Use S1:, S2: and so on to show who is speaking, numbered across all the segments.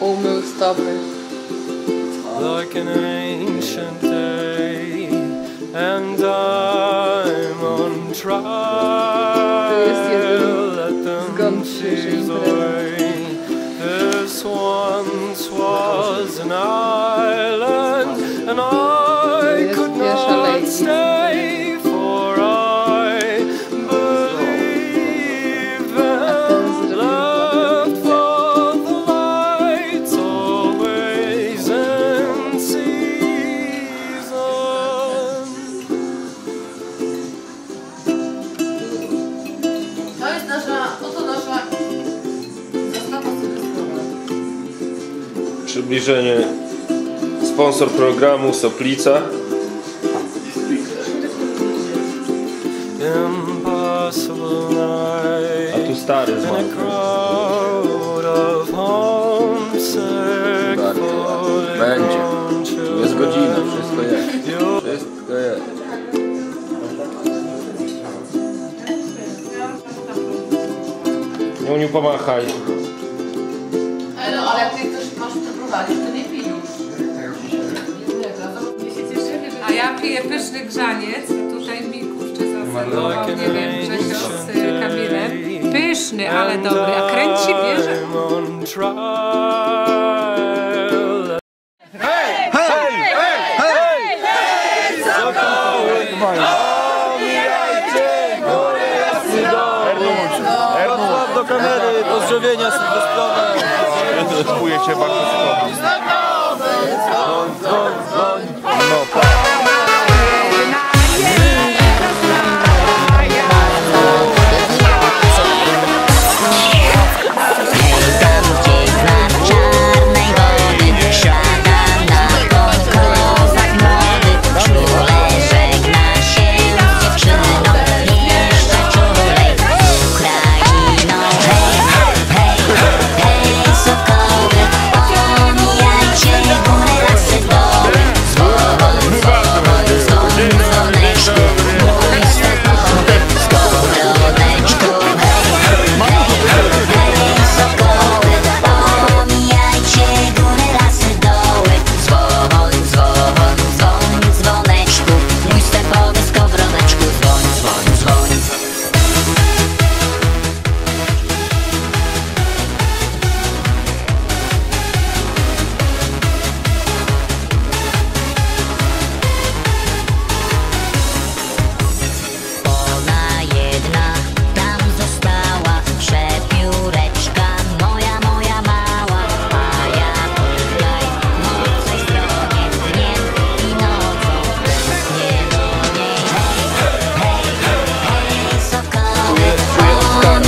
S1: Almost stubborn.
S2: Like an ancient
S3: Przybliżenie. Sponsor programu Soplica. A tu stary
S2: homesick
S4: Będzie. Jest godzina, wszystko jest. Wszystko jest.
S3: Niuniu pomachaj.
S5: Ale ale ty ktoś masz przeprowadzić, to nie pij już.
S6: A ja piję pyszny grzaniec. Tutaj mi kurczę zaserwował, nie wiem, Grzesio z y, Kamilem. Pyszny, ale dobry. A kręci bierze.
S2: I'm on trial.
S4: Ernest, do kamery, pozdrowienia sylwestrowe.
S7: Cię bardzo.
S8: Gdzieś sokoły Omijajcie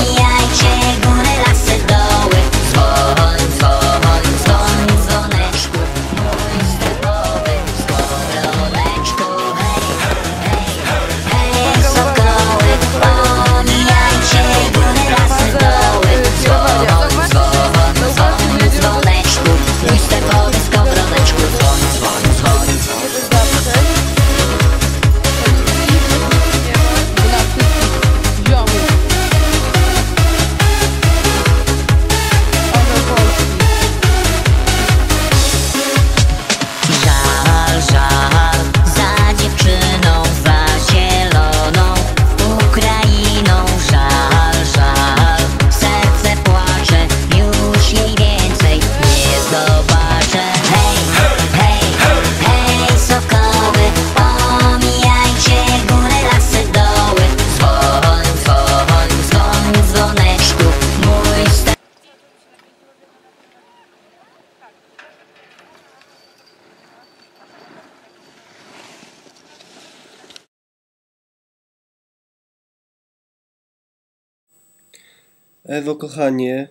S9: Ewo, kochanie,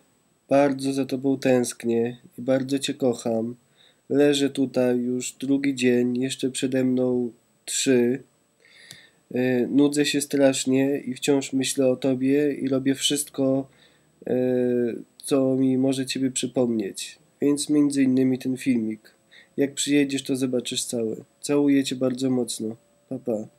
S9: bardzo za tobą tęsknię i bardzo cię kocham. Leżę tutaj już drugi dzień, jeszcze przede mną trzy. E, Nudzę się strasznie i wciąż myślę o tobie i robię wszystko, e, co mi może ciebie przypomnieć. Więc między innymi ten filmik. Jak przyjedziesz, to zobaczysz cały. Całuję cię bardzo mocno. Pa, pa.